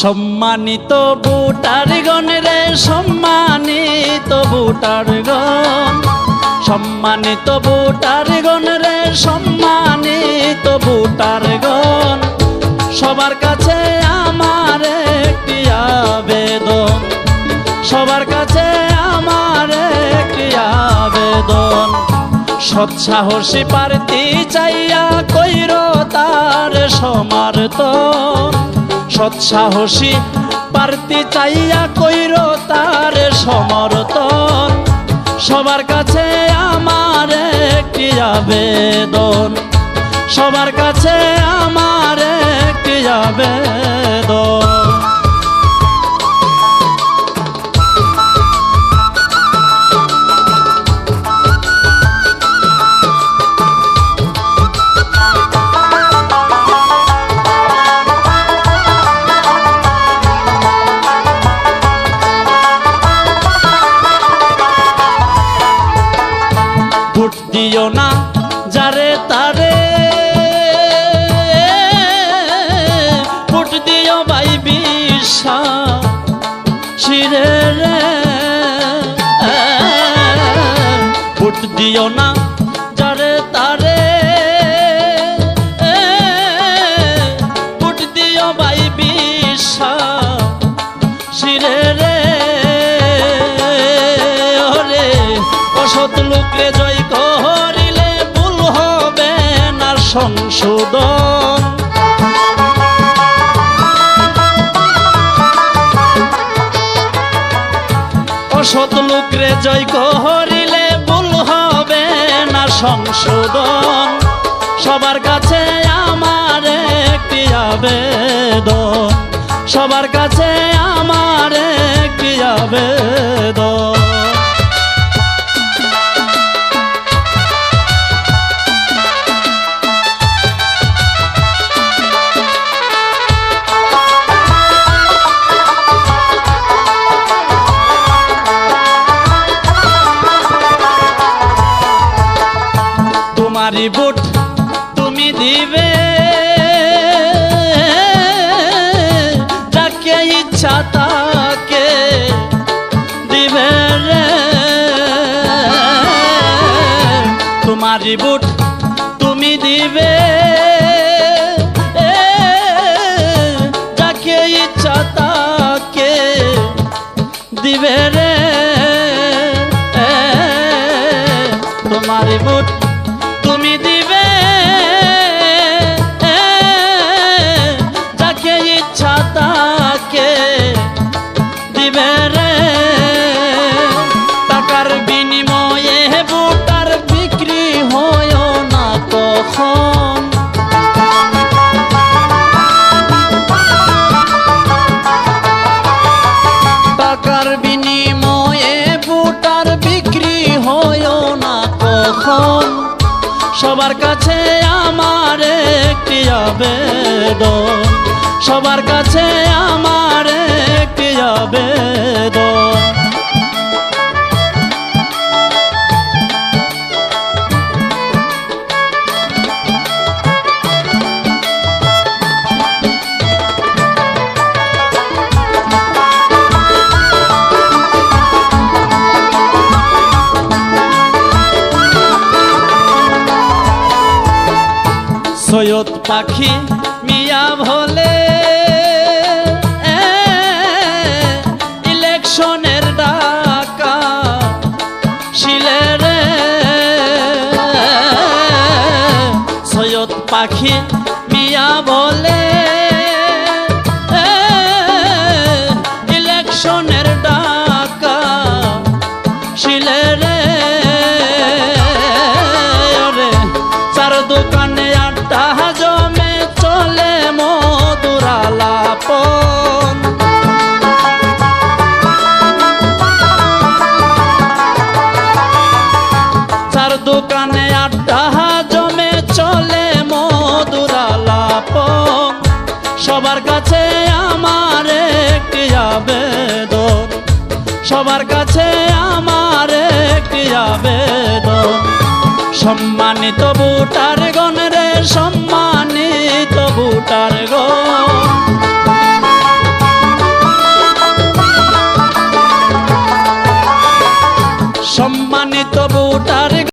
সম্মানিত বুটার গণ রে, সম্মানিত বুটার গণ সম্মানিত বুটার গণ রে, সম্মানিত বুটার গণ সবার কাছে আমার একটি আবেদন। সবার কাছে আমার একটি আবেদন। সৎসাহসী প্রার্থী চাইয়া কইর তার সমার্থন। সৎসাহসী প্রার্থী চাইয়া কইর তার সমর্থন সবার কাছে আমার একটি আবেদন। সবার কাছে আমার একটি আবেদন। দিও না যারে তারে। ফুট দিও ভাই রে। ভোট দিও না যারে তারে। ফুট দিও ভাই বিশ্বাস শিরে রে। অসৎ লোকে জয় সংশোধন। অসৎ লোকরে জয় করিলে ভুল হবে না সংশোধন। সবার কাছে আমার একটি আবেদন। সবার কাছে আমার একটি আবেদন। বুট তুমি দিবে। যাকে ইচ্ছা তাকে দিবে রে। তোমারই বুট তুমি দিবে। যাকে ইচ্ছা তাকে দিবে রে। টাকার বিনিময়ে ভোটার বিক্রি হয় না কখন? সবার কাছে আমার একটি আবেদন। সবার কাছে আমার একটি আবেদন। সৈয়দ পাখি মিয়া ভোলে ইলেকশনের ডাকা শিলের সৈয়দ পাখি মিয়া বলে ইলেকশনের ডাকা চার দোকানে আড্ডা জমে চলে মধুরালাপন সবার কাছে আমার একটি আবেদন। সবার কাছে আমার একটি আবেদন। সম্মানিত বুটার গণ রে, সম্মানিত বুটার গণ